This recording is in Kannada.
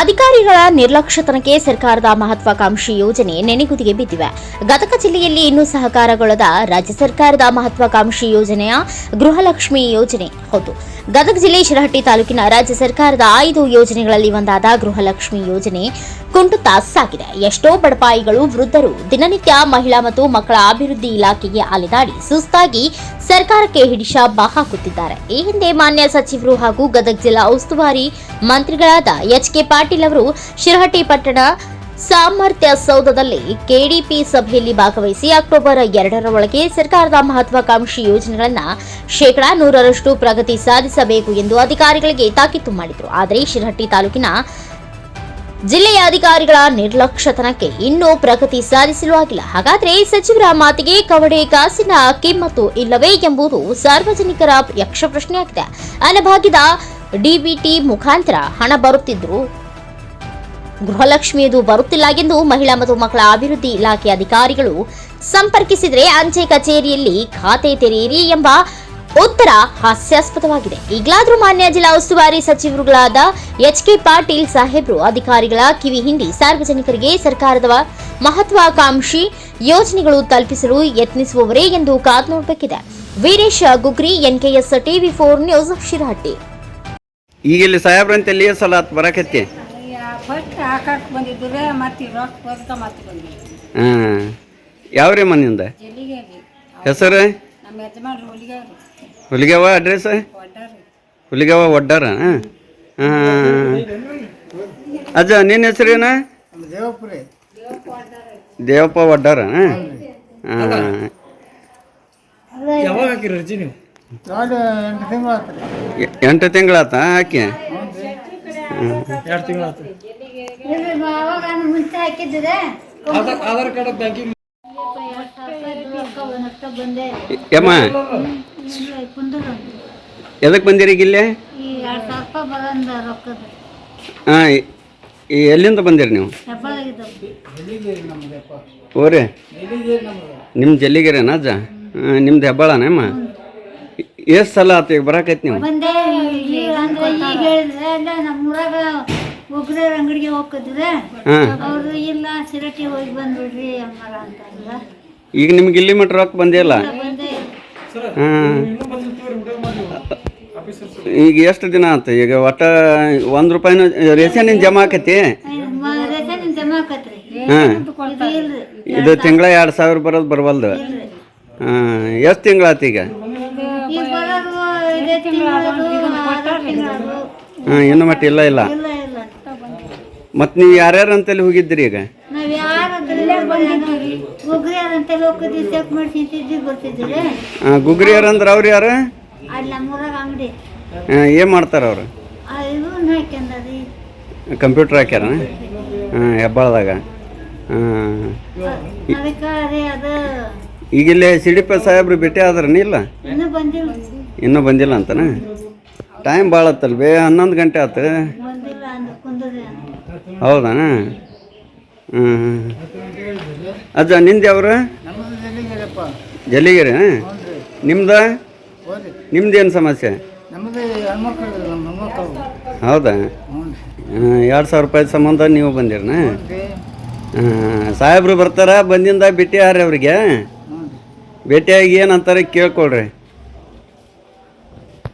ಅಧಿಕಾರಿಗಳ ನಿರ್ಲಕ್ಷ್ಯತನಕ್ಕೆ ಸರ್ಕಾರದ ಮಹತ್ವಾಕಾಂಕ್ಷಿ ಯೋಜನೆ ನೆನೆಗುದಿಗೆ ಬಿದ್ದಿವೆ. ಗದಗ ಜಿಲ್ಲೆಯಲ್ಲಿ ಇನ್ನೂ ಸಹಕಾರಗೊಳ್ಳದ ರಾಜ್ಯ ಸರ್ಕಾರದ ಮಹತ್ವಾಕಾಂಕ್ಷಿ ಯೋಜನೆಯ ಗೃಹಲಕ್ಷ್ಮಿ ಯೋಜನೆ ಹೌದು. ಗದಗ ಜಿಲ್ಲೆ ಶಿರಹಟ್ಟಿ ತಾಲೂಕಿನ ರಾಜ್ಯ ಸರ್ಕಾರದ ಐದು ಯೋಜನೆಗಳಲ್ಲಿ ಒಂದಾದ ಗೃಹಲಕ್ಷ್ಮಿ ಯೋಜನೆ ಕುಂಟುತ್ತಾ ಸಾಗಿದೆ ಎಷ್ಟೋ ಬಡಪಾಯಿಗಳು, ವೃದ್ಧರು, ದಿನನಿತ್ಯ ಮಹಿಳಾ ಮತ್ತು ಮಕ್ಕಳ ಅಭಿವೃದ್ಧಿ ಇಲಾಖೆಗೆ ಅಲೆದಾಡಿ ಸುಸ್ತಾಗಿ ಸರ್ಕಾರಕ್ಕೆ ಹಿಡಿಶಾಬ ಹಾಕುತ್ತಿದ್ದಾರೆ ಈ ಹಿಂದೆ ಮಾನ್ಯ ಸಚಿವರು ಹಾಗೂ ಗದಗ ಜಿಲ್ಲಾ ಉಸ್ತುವಾರಿ ಮಂತ್ರಿಗಳಾದ ಎಚ್ ಕೆ ಪಾಟೀಲ್ ಅವರು ಶಿರಹಟ್ಟಿ ಪಟ್ಟಣ ಸಾಮರ್ಥ್ಯ ಸೌಧದಲ್ಲಿ ಕೆಡಿಪಿ ಸಭೆಯಲ್ಲಿ ಭಾಗವಹಿಸಿ ಅಕ್ಟೋಬರ್ ಎರಡರ ಒಳಗೆ ಸರ್ಕಾರದ ಮಹತ್ವಾಕಾಂಕ್ಷಿ ಯೋಜನೆಗಳನ್ನು ಶೇಕಡಾ ನೂರರಷ್ಟು ಪ್ರಗತಿ ಸಾಧಿಸಬೇಕು ಎಂದು ಅಧಿಕಾರಿಗಳಿಗೆ ತಾಕೀತು ಮಾಡಿದರು. ಆದರೆ ಶಿರಹಟ್ಟಿ ತಾಲೂಕಿನ ಜಿಲ್ಲೆಯ ಅಧಿಕಾರಿಗಳ ನಿರ್ಲಕ್ಷ್ಯತನಕ್ಕೆ ಇನ್ನೂ ಪ್ರಗತಿ ಸಾಧಿಸಲು ಆಗಿಲ್ಲ ಹಾಗಾದ್ರೆ ಸಚಿವರ ಮಾತಿಗೆ ಕವಡೆ ಕಾಸಿನ ಕಿಮ್ಮತ್ತು ಇಲ್ಲವೇ ಎಂಬುದು ಸಾರ್ವಜನಿಕರ ಯಕ್ಷ ಪ್ರಶ್ನೆಯಾಗಿದೆ. ಅನಭಾಗ್ಯದ ಡಿಬಿಟಿ ಮುಖಾಂತರ ಹಣ ಬರುತ್ತಿದ್ರು. ಗೃಹಲಕ್ಷ್ಮಿಯದು ಬರುತ್ತಿಲ್ಲ ಎಂದು ಮಹಿಳಾ ಮತ್ತು ಮಕ್ಕಳ ಅಭಿವೃದ್ಧಿ ಇಲಾಖೆ ಅಧಿಕಾರಿಗಳು ಸಂಪರ್ಕಿಸಿದರೆ ಅಂಚೆ ಕಚೇರಿಯಲ್ಲಿ ಖಾತೆ ತೆರೆಯಿರಿ ಎಂಬ ಉತ್ತರ ಹಾಸ್ಯಾಸ್ಪದವಾಗಿದೆ. ಈಗಲಾದರೂ ಮಾನ್ಯ ಜಿಲ್ಲಾ ಉಸ್ತುವಾರಿ ಸಚಿವರುಗಳಾದ ಎಚ್ ಕೆ ಪಾಟೀಲ್ ಸಾಹೇಬ್ರು ಅಧಿಕಾರಿಗಳ ಕಿವಿ ಹಿಂಡಿ ಸಾರ್ವಜನಿಕರಿಗೆ ಸರ್ಕಾರದ ಮಹತ್ವಾಕಾಂಕ್ಷಿ ಯೋಜನೆಗಳು ತಲುಪಿಸಲು ಯತ್ನಿಸುವವರೇ ಎಂದು ಕಾದು ನೋಡಬೇಕಿದೆ. Veeresh Gugri NKS TV four news Shirahatti. ಈಗ ಇಲ್ಲಿ ಸಾಹೇಬ್ರಂತ ಎಲ್ಲಿ ಸಲ ಬರಾಕತ್ತಿ? ಫಸ್ಟ್ ಮತ್ತೆ ರೊಕ್ಕ ಮತ್ತೆ ಹಾಂ ಯಾವ್ರಿ ಮನೆಯಿಂದ? ಹೆಸರು? ನಮ್ಮ ಯಜಮಾನ್ರು ಹೊಲಿಗೆ ರೀ ಹುಲಿಗೆವ ಅಡ್ರೆಸ್ ಹುಲಿಗವ ಒಡ್ಡಾರ? ಹಾಂ ಅಜ್ಜ ನಿನ್ನ ಹೆಸರೇನ ದೇವಪ್ಪ ಒಡ್ಡಾರ ಹಾಂ? ಎಂಟು ತಿಂಗಳಾತ ಹಾಕಿ? ಯಮ್ಮ ಎದಕ್ಕೆ ಬಂದಿರಿ ಈಗ ಇಲ್ಲಿ? ಹಾಂ ಎಲ್ಲಿಂದ ಬಂದಿರಿ ನೀವು? ಓರಿ ನಿಮ್ಮ ಜಲ್ಲಿಗೆರೆನ ಅಜ್ಜ? ಹಾಂ ನಿಮ್ದು ಹೆಬ್ಬಾಳನೇಮ್ಮ ಎಷ್ಟು ಸಲ ಆತು ಈಗ ಬರಾಕೈತಿ ನೀವು? ಅಂಗಡಿಗೆ ಹೋಗ್ತಿದ್ರೆ ಹಾಂ. ಅವರು ಇಲ್ಲ ಸಿರಟಿ ಹೋಗಿ ಬಂದ್ಬಿಡ್ರಿ ಅಮ್ಮಾರ ಅಂತಂದ್ರ. ಈಗ ನಿಮ್ಗೆ ಇಲ್ಲಿ ಮಟ್ಟ ರೊಕ್ಕ ಬಂದಿಲ್ಲ? ಈಗ ಎಷ್ಟು ದಿನ ಆಯ್ತು ಈಗ ಒಟ್ಟ ಒಂದು ರೂಪಾಯಿನ ರೇಷನ್ ಜಮಾ ಆಕತಿ? ಹಾಂ ಇದು ತಿಂಗಳ ಎರಡು ಸಾವಿರ ಬರೋದು ಬರವಲ್ದು. ಹಾಂ ಎಷ್ಟು ತಿಂಗಳಾತು ಈಗ? ಹಾಂ ಇನ್ನೂ ಮಟ್ಟ ಇಲ್ಲ ಇಲ್ಲ. ಮತ್ತು ನೀವು ಯಾರ್ಯಾರು ಅಂತಲ್ಲಿ ಹೋಗಿದ್ರಿ ಈಗ? ಚೆಕ್ ಗುಗ್ರಿಯರ್ ಅಂದ್ರೆ ಅವ್ರು ಯಾರು? ಅಲ್ಲಿ ನಮ್ಮೂರಾಗ ಅಂಗಡಿ. ಏನು ಮಾಡ್ತಾರೆ ಅವರು? ಹಾಕ್ಯಂದರಿ ಕಂಪ್ಯೂಟ್ರ್ ಹಾಕ್ಯಾರ ಹೆಬ್ಬಾಳದಾಗ. ಹಾಂ ಅದಕ್ಕೆ ಸಿ ಡಿ ಈಗ ಇಲ್ಲಿ ಸಿಡಿಪ ಸಾಹೇಬ್ರು ಭೇಟಿ ಆದ್ರನ ಇಲ್ಲ? ಇನ್ನೂ ಬಂದಿಲ್ಲ. ಅಂತನ? ಟೈಮ್ ಭಾಳ ಆತಲ್ವೇ ಹನ್ನೊಂದು ಗಂಟೆ ಆತು. ಹೌದಾ ಹ್ಞೂ ಅಜ್ಜ ನಿಂದು ಯಾವ್ರು? ಜಲ್ಲಿಗೆರೆ ನಿಮ್ದ? ನಿಮ್ದೇನು ಸಮಸ್ಯೆ? ಹೌದಾ? ಎರಡು ಸಾವಿರ ರೂಪಾಯಿ ಸಂಬಂಧ ನೀವು ಬಂದಿರನ? ಸಾಹೇಬ್ರು ಬರ್ತಾರ ಬಂದಿಂದ ಭೇಟಿ ಅವ್ರಿಗೆ. ಭೇಟಿಯಾಗಿ ಏನಂತಾರೆ ಕೇಳ್ಕೊಳ್ರಿ.